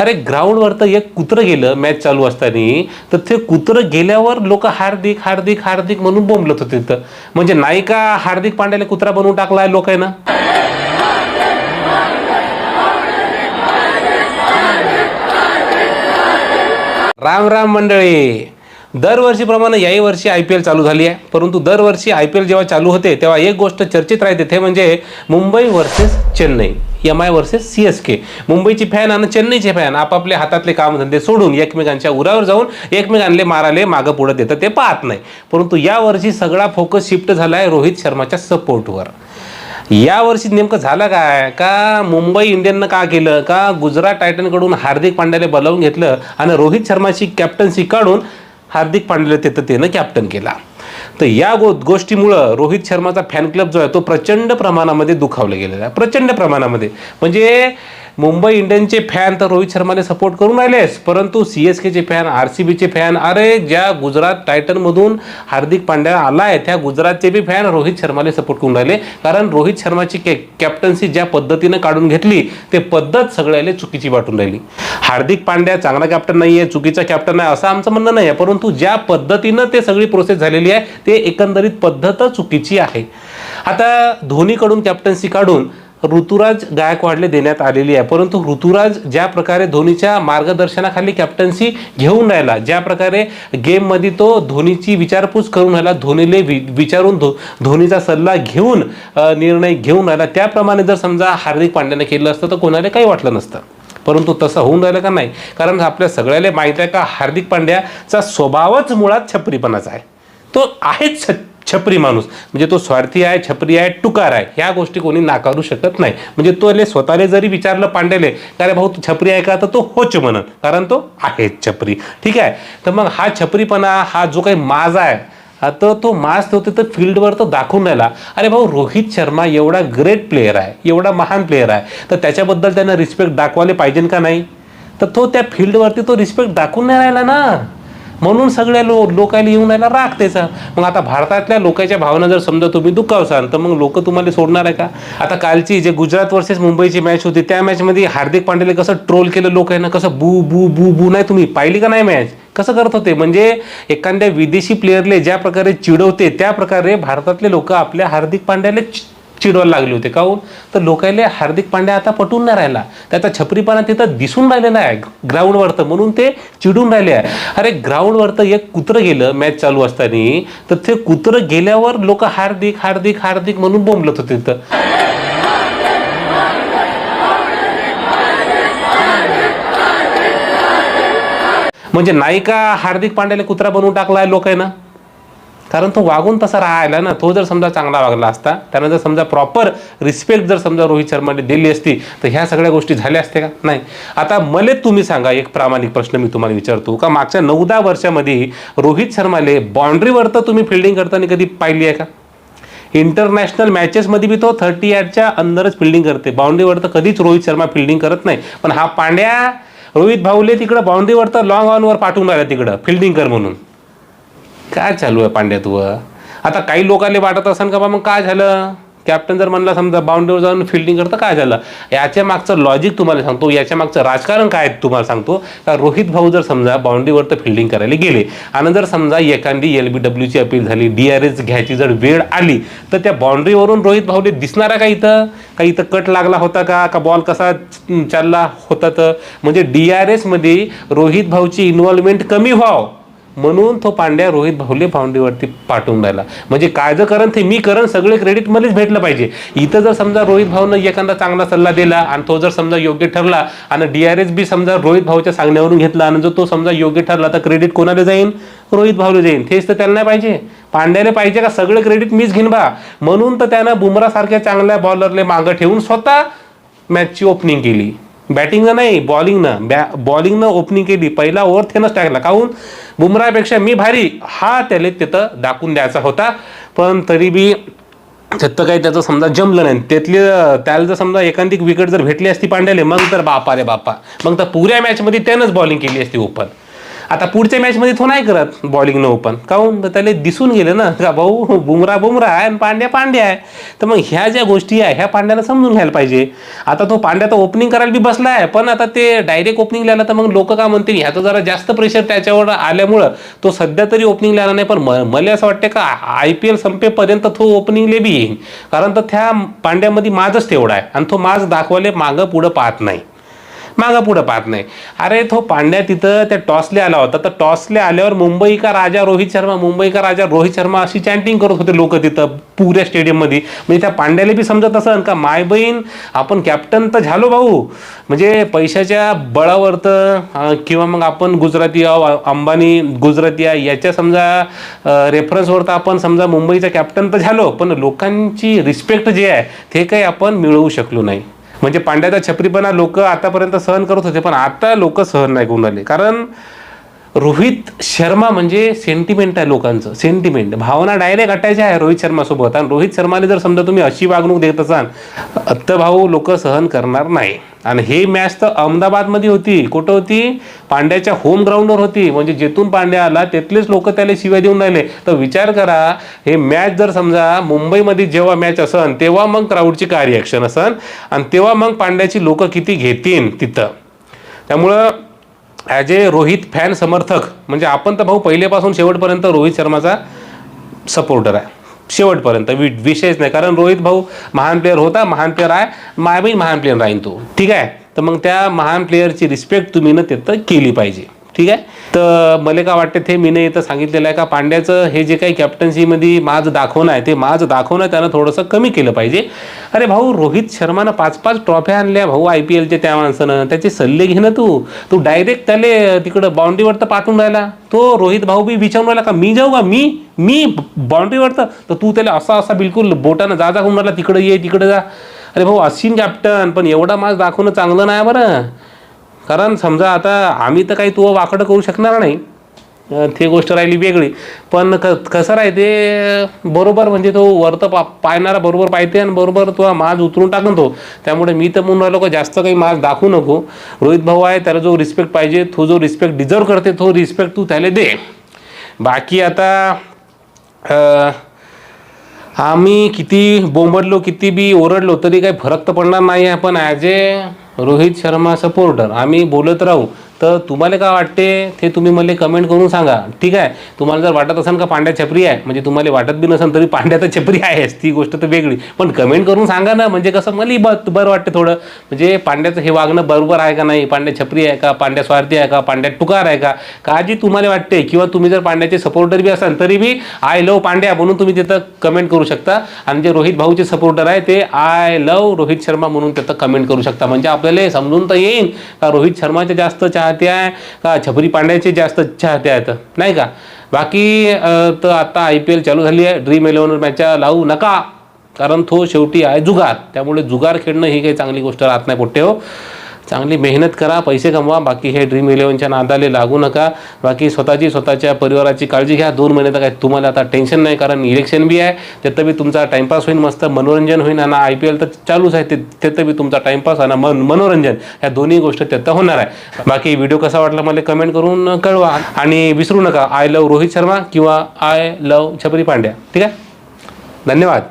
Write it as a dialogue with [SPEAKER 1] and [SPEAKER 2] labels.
[SPEAKER 1] अरे ग्राउंडवर तर एक कुत्रं गेलं मॅच चालू असताना. तर ते कुत्रं गेल्यावर लोक हार्दिक हार्दिक हार्दिक म्हणून बोंबलत होते तिथं. म्हणजे नाही का हार्दिक पांड्याला कुत्रा बनवून टाकलाय लोकांना. राम राम मंडळी. दरवर्षीप्रमाणे याही वर्षी आय पी एल चालू झाली आहे. परंतु दरवर्षी आय पी एल जेव्हा चालू होते तेव्हा एक गोष्ट चर्चेत राहते ते म्हणजे Mumbai versus Chennai. M I versus C S K मुंबईची फॅन आणि चेन्नईचे फॅन आपापले हातातले कामधंदे सोडून एकमेकांच्या उरावर जाऊन एकमेकांले माराले मागं पुढं देतं ते पाहत नाही. परंतु यावर्षी सगळा फोकस शिफ्ट झाला आहे रोहित शर्माच्या सपोर्टवर या वर्षी नेमकं झालं काय? का मुंबई इंडियननं का केलं? का गुजरात टायटनकडून हार्दिक पांड्याला बोलावून घेतलं? आणि रोहित शर्माची कॅप्टन्सी काढून हार्दिक पांड्याला तिथं त्यानं कॅप्टन केला. तर या गो गोष्टीमुळं रोहित शर्माचा फॅन क्लब जो आहे तो प्रचंड प्रमाणामध्ये दुखावला गेलेला आहे. प्रचंड प्रमाणामध्ये. म्हणजे मुंबई इंडियनचे फॅन तर रोहित शर्माने सपोर्ट करून राहिलेस परंतु सी एस केचे फॅन आर सी बीचे फॅन अरे ज्या गुजरात टायटनमधून हार्दिक पांड्या आला आहे त्या गुजरातचे बी फॅन रोहित शर्माला सपोर्ट करून राहिले. कारण रोहित शर्माची के कॅप्टन्सी ज्या पद्धतीनं काढून घेतली ते पद्धत सगळ्याला चुकीची वाटून राहिली. हार्दिक पांड्या चांगला कॅप्टन नाही आहे चुकीचा कॅप्टन आहे असं आमचं म्हणणं नाही आहे परंतु ज्या पद्धतीनं ते सगळी प्रोसेस झालेली आहे ते एकंदरीत पद्धत चुकीची आहे. आता धोनीकडून कॅप्टन्सी काढून ऋतुराज गायकवाडले देण्यात आलेली आहे. परंतु ऋतुराज ज्या प्रकारे धोनीच्या मार्गदर्शनाखाली कॅप्टन्सी घेऊन राहिला ज्या प्रकारे गेममध्ये तो धोनीची विचारपूस करून राहिला धोनीले वि विचारून धो धोनीचा सल्ला घेऊन निर्णय घेऊन राहिला. त्याप्रमाणे जर समजा हार्दिक पांड्याने केलं असतं तर कोणाला काही वाटलं नसतं. परंतु तसं होऊन राहिलं का नाही? कारण आपल्या सगळ्याला माहीत आहे का हार्दिक पांड्याचा स्वभावच मुळात छपरीपणाचा आहे. तो आहेच छ छपरी माणूस. म्हणजे तो स्वार्थी आहे छपरी आहे टुकार आहे. ह्या गोष्टी कोणी नाकारू शकत नाही. म्हणजे तो स्वतःला जरी विचारलं पांडेले का रे भाऊ तू छपरी आहे का? तर तो होच म्हणत. कारण तो आहेच छपरी. ठीक आहे? तर मग हा छपरीपणा हा जो काही माज आहे तर तो मास होते तर फील्डवर तो दाखवून राहिला. अरे भाऊ रोहित शर्मा एवढा ग्रेट प्लेअर आहे एवढा महान प्लेअर आहे. तर त्याच्याबद्दल त्यांना रिस्पेक्ट दाखवायला पाहिजे का नाही? तर तो त्या फील्डवरती तो रिस्पेक्ट दाखवून नाही राहिला ना. म्हणून सगळ्या लो लोकायला येऊन राहिला राग त्याचा. मग आता भारतातल्या लोकांच्या भावना जर समजा तुम्ही दुखावसाल तर मग लोक तुम्हाला सोडणार आहे का? आता कालची जे गुजरात वर्सेस मुंबईची मॅच होती त्या मॅचमध्ये हार्दिक पांड्याला कसं ट्रोल केलं लोकांना कसं बू बू बू बू नाही तुम्ही पाहिली का नाही मॅच कसं करत होते? म्हणजे एखाद्या विदेशी प्लेअरले ज्या प्रकारे चिडवते त्या प्रकारे भारतातले लोक आपल्या हार्दिक पांड्याला चिडवायला लागले होते. काहून हो? तर लोकांना हार्दिक पांड्या आता पटून नाही राहिला. त्याचा छपरीपणा तिथं दिसून राहिलेला आहे. ग्राउंडवर तर म्हणून ते चिडून राहिले आहे. अरे ग्राउंडवर तर एक कुत्रं गेलं मॅच चालू असताना. तर ते कुत्रं गेल्यावर लोक हार्दिक हार्दिक हार्दिक म्हणून बोंबलत होते तिथं. म्हणजे नाही का हार्दिक पांड्याला कुत्रा बनवून टाकलाय लोकांना कारण तो वागून तसा राहायला ना तो जर समजा चांगला वागला असता त्यानं जर समजा प्रॉपर रिस्पेक्ट जर समजा रोहित शर्माने दिली असती तर ह्या सगळ्या गोष्टी झाल्या असत्या का? नाही. आता मले तुम्ही सांगा एक प्रामाणिक प्रश्न मी तुम्हाला विचारतो का मागच्या नऊ दहा वर्षामध्ये रोहित शर्माले बाउंड्रीवर तर तुम्ही फिल्डिंग करताना कधी पाहिली आहे का? इंटरनॅशनल मॅचेसमध्ये बी तो थर्टी यार्डच्या अंदरच फिल्डिंग करते. बाउंड्रीवर तर कधीच रोहित शर्मा फिल्डिंग करत नाही. पण हा पांड्या रोहित भाऊले तिकडं बाउंड्रीवर तर लॉंग ऑनवर पाठवून राहिला तिकडं फिल्डिंग कर म्हणून. काय चालू आहे पांड्या आता काही लोकांना वाटत असेल का बा मग काय झालं? कॅप्टन जर म्हणला समजा बाउंड्रीवर जाऊन फिल्डिंग करतं काय झालं? याच्या मागचं लॉजिक तुम्हाला सांगतो याच्या मागचं राजकारण काय आहे तुम्हाला सांगतो? का रोहित भाऊ जर समजा बाउंड्रीवर तर फिल्डिंग करायला गेले. आणि जर समजा एखादी एल बी डब्ल्यूची अपील झाली डी आर एस घ्यायची जर वेळ आली तर त्या बाउंड्रीवरून रोहित भाऊले दिसणार आहे का इथं? का इथं कट लागला होता का? का बॉल कसा चालला होता तर? म्हणजे डी आर एसमध्ये रोहित भाऊची इन्व्हॉल्वमेंट कमी व्हावं. म्हणून तो पांड्या रोहित भाऊले फाउंडीवरती पाठवून राहिला. म्हणजे काय जर करण ते मी करण सगळे क्रेडिट मलाच भेटलं पाहिजे. इथं जर समजा रोहित भाऊनं एखादा चांगला सल्ला दिला आणि तो जर समजा योग्य ठरला आणि डी आर एस बी समजा रोहित भाऊच्या सांगण्यावरून घेतला आणि जर तो समजा योग्य ठरला तर क्रेडिट कोणाला जाईल रोहित भाऊला जाईल तेच तर त्यांना नाही पाहिजे. पांड्याला पाहिजे का सगळे क्रेडिट मीच घेईन बा. म्हणून तर त्यानं बुमरासारख्या चांगल्या बॉलरले मागं ठेवून स्वतः मॅचची ओपनिंग केली. बॅटिंगनं नाही बॉलिंगनं बॅ बॉलिंगनं ओपनिंग केली. पहिला ओव्हर थेनच टाकला काहून? बुमरापेक्षा मी भारी. हा त्याला तिथं दाखवून द्यायचा होता. पण तरी बी तिथं काही त्याचं समजा जमलं नाही. त्यातले त्याला जर समजा एकांतिक विकेट जर भेटली असती पांड्याले मग तर बापा रे बापा. मग तर पुऱ्या मॅचमध्ये त्यानंच बॉलिंग केली असती ओपन आता पुढच्या मॅचमध्ये तो नाही करत बॉलिंग न ओपन काहून? तर त्याला दिसून गेलं ना का भाऊ बुमरा बुमरा आहे आणि पांड्या पांड्या आहे. तर मग ह्या ज्या गोष्टी आहे ह्या पांड्याला समजून घ्यायला पाहिजे. आता तो पांड्या तर ओपनिंग करायला बी बसला आहे पण आता ते डायरेक्ट ओपनिंगला आला तर मग लोक का म्हणतील ह्याचं जरा जास्त प्रेशर त्याच्यावर आल्यामुळं तो सध्या तरी ओपनिंगला आला नाही. पण म मला असं वाटतं का आय पी एल संपेपर्यंत तो ओपनिंगले बी येईल कारण तर त्या पांड्यामध्ये माझच तेवढा आहे आणि तो माझ दाखवायला मागं पुढं पाहत नाही. मागं पुढं पाहत नाही. अरे तो पांड्या तिथं त्या टॉसले आला होता. तर टॉसले आल्यावर मुंबई का राजा रोहित शर्मा मुंबई का राजा रोहित शर्मा अशी चॅन्टिंग करत होते लोक तिथं पुऱ्या स्टेडियममध्ये म्हणजे त्या पांड्याला बी समजत असन का माय बहीण आपण कॅप्टन तर झालो भाऊ. म्हणजे पैशाच्या बळावर तर किंवा मग आपण गुजराती आहो अंबानी गुजराती आहे याच्या समजा रेफरन्सवर तर आपण समजा मुंबईचा कॅप्टन तर झालो. पण लोकांची रिस्पेक्ट जे आहे ते काही आपण मिळवू शकलो नाही. म्हणजे पांड्याचा छपरीपणा लोक आतापर्यंत सहन करत होते पण आता लोक सहन नाही करून राहिले. कारण रोहित शर्मा म्हणजे सेंटिमेंट आहे लोकांचं सेंटिमेंट भावना डायरेक्ट अटायच्या आहे रोहित शर्मासोबत. आणि रोहित शर्माने जर समजा तुम्ही अशी वागणूक देत असाल तर भाऊ लोक सहन करणार नाही. आणि हे मॅच तर अहमदाबादमध्ये होती. कुठं होती? पांड्याच्या होम ग्राउंडवर होती. म्हणजे जिथून पांड्या आला तेथलेच लोक त्याला शिव्या देऊन राहिले. तर विचार करा हे मॅच जर समजा मुंबईमध्ये जेव्हा मॅच असन तेव्हा मग क्राऊडची काय रिॲक्शन असन. आणि तेव्हा मग पांड्याची लोक किती घेतील तिथं. त्यामुळं ॲज ए रोहित फॅन समर्थक म्हणजे आपण तर भाऊ पहिलेपासून शेवटपर्यंत रोहित शर्माचा सपोर्टर आहे. शेवटपर्यंत वि विषयच नाही. कारण रोहित भाऊ महान प्लेअर होता महान प्लेअर आहे. मायबी महान प्लेअर राहीन तो. ठीक आहे? तर मग त्या महान प्लेअरची रिस्पेक्ट तुम्ही ना तिथं केली पाहिजे. ठीक आहे? तर मला का वाटते ते मी इथं सांगितलेलं आहे का पांड्याचं हे जे काही कॅप्टन्सीमध्ये माझं दाखवणं आहे ते माझं दाखवणं त्यानं थोडंसं कमी केलं पाहिजे. अरे भाऊ रोहित शर्मानं पाच पाच ट्रॉफ्या आणल्या भाऊ आय पी एलच्या त्या माणसानं. त्याचे सल्ले घे ना तू. तू डायरेक्ट त्याले तिकडं बाउंड्रीवर तर पाठवून राहिला. तो रोहित भाऊ बी विचारून राहिला का मी जाऊ का? मी मी बाउंड्रीवर तर. तू त्याला असा असा बिलकुल बोटानं जा जा होऊन राहिला. तिकडं ये तिकडं जा. अरे भाऊ असीन कॅप्टन पण एवढा माझ दाखवणं चांगलं नाही बरं. कारण समजा आता आम्ही तर काही तू वाकडं करू शकणार नाही. ती गोष्ट राहिली वेगळी. पण क कसं राहते बरोबर म्हणजे तो वरतं पा पाहणारा बरोबर पाहते आणि बरोबर तो माज उतरून टाकून तो. त्यामुळे मी तर म्हणून राहिलो का जास्त काही माज दाखवू नको. रोहित भाऊ आहे त्याला जो रिस्पेक्ट पाहिजे तो जो रिस्पेक्ट डिझर्व करते तो रिस्पेक्ट तू त्याला दे. बाकी आता आम्ही किती बोंबडलो किती बी ओरडलो तरी काही फरक तर पडणार नाही आहे पण as a Rohit Sharma supporter. आम्ही बोलत राहू. तर तुम्हाला काय वाटते ते तुम्ही मला कमेंट करून सांगा. ठीक आहे? तुम्हाला जर वाटत असेल का पांड्या छपरी आहे म्हणजे तुम्हाला वाटत बी नसेल तरी पांड्या तर छपरी आहेच ती गोष्ट तर वेगळी. पण कमेंट करून सांगा ना म्हणजे कसं मला ब बरं वाटतं थोडं. म्हणजे पांड्याचं हे वागणं बरोबर आहे का नाही? पांड्या छपरी आहे का? पांड्या स्वार्थी आहे का? पांड्या टुकार आहे का? काळजी तुम्हाला वाटते किंवा तुम्ही जर पांड्याचे सपोर्टर बी असाल तरी बी आय लव पांड्या म्हणून तुम्ही तिथं कमेंट करू शकता. आणि जे रोहित भाऊचे सपोर्टर आहे ते आय लव रोहित शर्मा म्हणून तिथं कमेंट करू शकता. म्हणजे आपल्याला समजून तर येईल का रोहित शर्माचे जास्त चाहते आहे का छपरी पांड्याचे जास्त चाहते आहेत नाही का? बाकी तर आता आय पी एल चालू झाली आहे ड्रीम इलेव्हन मॅचा लावू नका. कारण तो शेवटी आहे जुगार. त्यामुळे जुगार खेळणं ही काही चांगली गोष्ट राहत नाही पोट्टे हो. चांगली मेहनत करा पैसे कमवा बाकी हे ड्रीम इलेव्हनच्या नादाले लागू नका. बाकी स्वतःची स्वतःच्या परिवाराची काळजी घ्या. दोन महिने तर काय तुम्हाला आता टेन्शन नाही कारण इलेक्शन बी आहे. त्यात बी तुमचा टाईमपास होईल मस्त मनोरंजन होईल आणि आय पी एल तर चालूच आहे. ते त्यात बी तुमचा टाईमपास आणि मन मनोरंजन ह्या दोन्ही गोष्ट त्यात होणार आहे. बाकी व्हिडिओ कसा वाटला मला कमेंट करून कळवा आणि विसरू नका. आय लव रोहित शर्मा किंवा आय लव छपरी पांड्या. ठीक आहे? धन्यवाद.